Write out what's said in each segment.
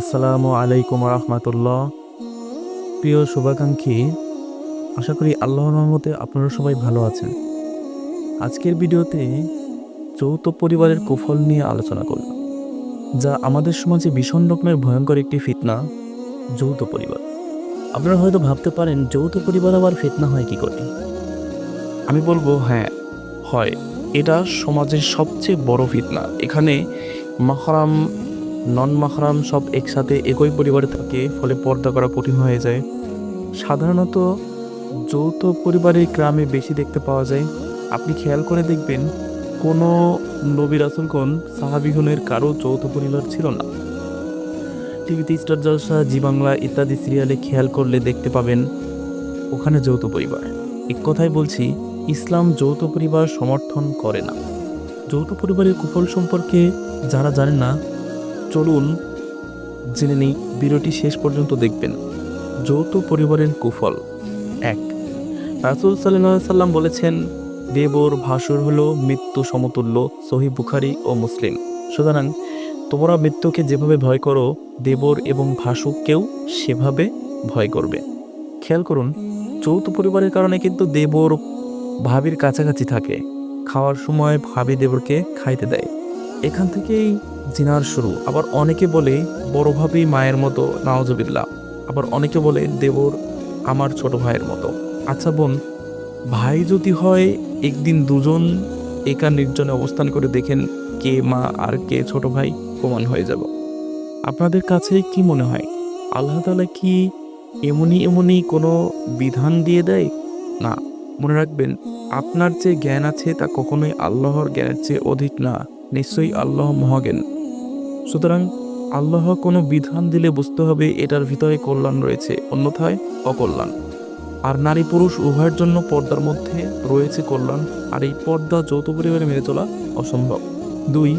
আসসালামু আলাইকুম রহমতুল্লাহ। প্রিয় শুভাকাঙ্ক্ষী, আশা করি আল্লাহর রহমতে আপনারা সবাই ভালো আছেন। আজকের ভিডিওতে যৌথ পরিবারের কুফল নিয়ে আলোচনা করব, যা আমাদের সমাজে ভীষণ রকমের ভয়ঙ্কর একটি ফিতনা, যৌথ পরিবার। আপনারা হয়তো ভাবতে পারেন, যৌথ পরিবার আবার ফিতনা হয় কি করে? আমি বলব হ্যাঁ হয়। এটা সমাজের সবচেয়ে বড় ফিতনা। এখানে মাহরাম নন মাহরাম সব একসাথে একই পরিবারে থাকে, ফলে পর্দা করা কঠিন হয়ে যায়। সাধারণত যৌথ পরিবারের গ্রামে বেশি দেখতে পাওয়া যায়। আপনি খেয়াল করে দেখবেন, কোনো নবী রাসুলগণ সাহাবিগণের কারও যৌথ পরিবার ছিল না। টিভিতে স্টার জলসা, জি বাংলা ইত্যাদি সিরিয়ালে খেয়াল করলে দেখতে পাবেন, ওখানে যৌথ পরিবার। এক কথায় বলছি, ইসলাম যৌথ পরিবার সমর্থন করে না। যৌথ পরিবারের কুফল সম্পর্কে যারা জানেন না চলুন জেনে নিই, ভিডিওটি শেষ পর্যন্ত দেখবেন। যৌথ পরিবারের কুফল। এক, রাসুল সাল্লাহ সাল্লাম বলেছেন, দেবর ভাসুর হলো মৃত্যু সমতুল্য, সহি বুখারি ও মুসলিম। সুতরাং, তোমরা মৃত্যুকে যেভাবে ভয় করো, দেবর এবং ভাসুককেও সেভাবে ভয় করবে। খেয়াল করুন, যৌথ পরিবারের কারণে কিন্তু দেবর ভাবির কাছাকাছি থাকে। খাওয়ার সময় ভাবি দেবরকে খাইতে দেয়। এখান থেকেই জিনার শুরু। আবার অনেকে বলে, বড় ভাবি মায়ের মতো নাওজবিল্লা আবার অনেকে বলে, দেবর আমার ছোট ভাইয়ের মতো। আচ্ছা বোন, ভাই যদি হয়, একদিন দুজন একা নির্জনে অবস্থান করে দেখেন কে মা আর কে ছোট ভাই, প্রমাণ হয়ে যাব। আপনাদের কাছে কি মনে হয়? আল্লাহ তালা কি এমনই এমনই কোনো বিধান দিয়ে দেয়? না। মনে রাখবেন, আপনার যে জ্ঞান আছে তা কখনোই আল্লাহর জ্ঞানের চেয়ে অধিক না, নিশ্চয়ই আল্লাহ মহাজ্ঞান। সুতরাং আল্লাহ কোনো বিধান দিলে বুঝতে হবে এটার ভিতরে কল্যাণ রয়েছে, অন্যথায় অকল্যাণ। আর নারী পুরুষ উভয়ের জন্য পর্দার মধ্যে রয়েছে কল্যাণ, আর এই পর্দা যৌথ পরিবারে মেনে চলা অসম্ভব। দুই,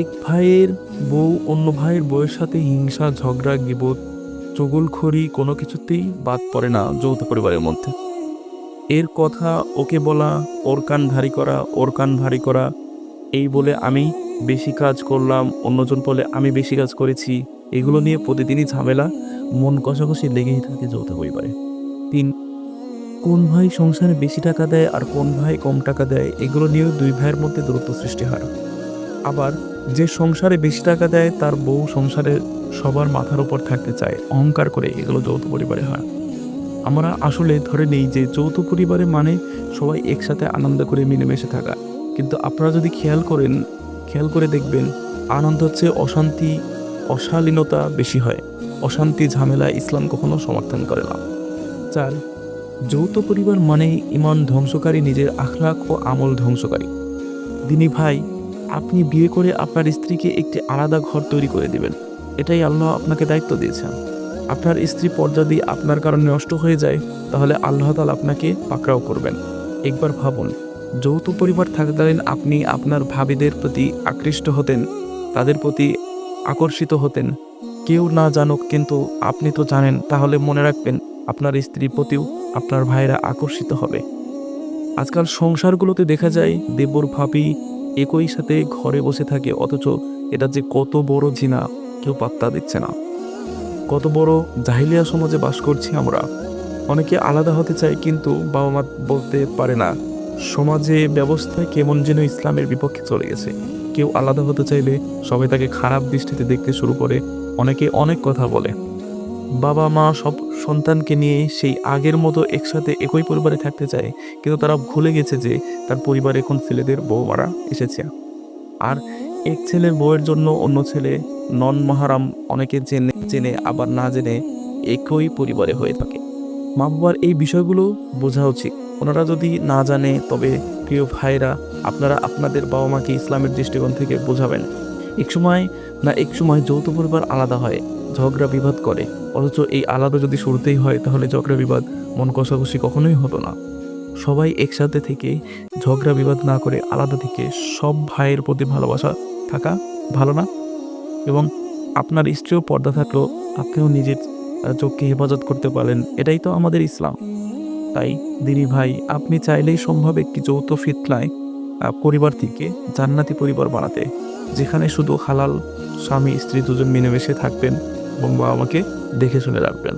এক ভাইয়ের বউ অন্য ভাইয়ের বউয়ের সাথে হিংসা, ঝগড়া গিবোধ চগুলখড়ি কোনো কিছুতেই বাদ পড়ে না যৌথ পরিবারের মধ্যে। এর কথা ওকে বলা, ওর কান ভারী করা, ওর কান ভারী করা। এই বলে আমি বেশি কাজ করলাম, অন্যজন বলে আমি বেশি কাজ করেছি। এগুলো নিয়ে প্রতিদিনই ঝামেলা। মন কষাকষি লেগেই থাকে যৌথ পরিবারে। তিন, কোন ভাই সংসারে বেশি টাকা দেয় আর কোন ভাই কম টাকা দেয়, এগুলো নিয়েও দুই ভাইয়ের মধ্যে দূরত্ব সৃষ্টি হয়। আবার যে সংসারে বেশি টাকা দেয়, তার বউ সংসারে সবার মাথার উপর থাকতে চায়। অহংকার করে এগুলো যৌথ পরিবারে হয়। আমরা আসলে ধরে নেই যে যৌথ পরিবারে মানে সবাই একসাথে আনন্দ করে মিলেমিশে থাকা। কিন্তু আপনারা যদি খেয়াল করেন, খেয়াল করে দেখবেন আনন্দ হচ্ছে অশান্তি, অশালীনতা বেশি হয়। অশান্তি, ঝামেলা ইসলাম কখনো সমর্থন করে না। চার, যৌথ পরিবার মানে ইমান ধ্বংসকারী নিজের আখলাক ও আমল ধ্বংসকারী। দিনী ভাই, আপনি বিয়ে করে আপনার স্ত্রীকে একটি আলাদা ঘর তৈরি করে দিবেন। এটাই আল্লাহ আপনাকে দায়িত্ব দিয়েছেন। আপনার স্ত্রী পর্দা দিয়ে আপনার কারণে নষ্ট হয়ে যায়, তাহলে আল্লাহ তালা আপনাকে পাকড়াও করবেন। একবার ভাবুন, যৌথ পরিবার থাকাকালীন আপনি আপনার ভাবিদের প্রতি আকৃষ্ট হতেন, তাদের প্রতি আকর্ষিত হতেন। কেউ না জানুক, কিন্তু আপনি তো জানেন, তাহলে মনে রাখবেন, আপনার স্ত্রীর প্রতিও আপনার ভাইয়েরা আকর্ষিত হবে। আজকাল সংসারগুলোতে দেখা যায়, দেবর ভাবি একই সাথে ঘরে বসে থাকে, অথচ এটা যে কত বড় জিনা, কেউ পাত্তা দিচ্ছে না। কত বড় জাহিলিয়া সমাজে বাস করছি আমরা। অনেকে আলাদা হতে চায় কিন্তু বাবা মা বলতে পারে না, সমাজে ব্যবস্থায় কেমন যেন ইসলামের বিপক্ষে চলে গেছে। কেউ আলাদা হতে চাইলে সবাই তাকে খারাপ দৃষ্টিতে দেখতে শুরু করে, অনেকে অনেক কথা বলে। বাবা মা সব সন্তানকে নিয়ে সেই আগের মতো একসাথে একই পরিবারে থাকতে চায়, কিন্তু তারা ভুলে গেছে যে তার পরিবারে এখন ছেলেদের বউ মারা এসেছে। আর এক ছেলের বউয়ের জন্য অন্য ছেলে নন মহারাম অনেকে জেনে জেনে আবার না জেনে একই পরিবারে হয়ে থাকে। মা বাবার এই বিষয়গুলো বোঝা উচিত। ওনারা যদি না জানে, তবে প্রিয় ভাইরা আপনারা আপনাদের বাবা মাকে ইসলামের দৃষ্টিকোণ থেকে বোঝাবেন। এক সময় না এক সময় যৌথ পরিবার আলাদা হয়, ঝগড়া বিবাদ করে। অথচ এই আলাদা যদি শুরুতেই হয়, তাহলে ঝগড়া বিবাদ মন কষাকষি কখনোই হতো না। সবাই একসাথে থেকে ঝগড়া বিবাদ না করে আলাদা থেকে সব ভাইয়ের প্রতি ভালোবাসা থাকা ভালো না? এবং আপনার স্ত্রীও পর্দা থাকলেও আপনিও নিজের চোখকে হেফাজত করতে পারেন। এটাই তো আমাদের ইসলাম। তাই দিনী ভাই, আপনি চাইলেই সম্ভব একটি যৌথ ফিতলায় পরিবার থেকে জান্নাতি পরিবার বানাতে, যেখানে শুধু হালাল স্বামী স্ত্রী দুজন মিলেমিশে থাকবেন। এবং বাবা মাকে দেখে শুনে রাখবেন।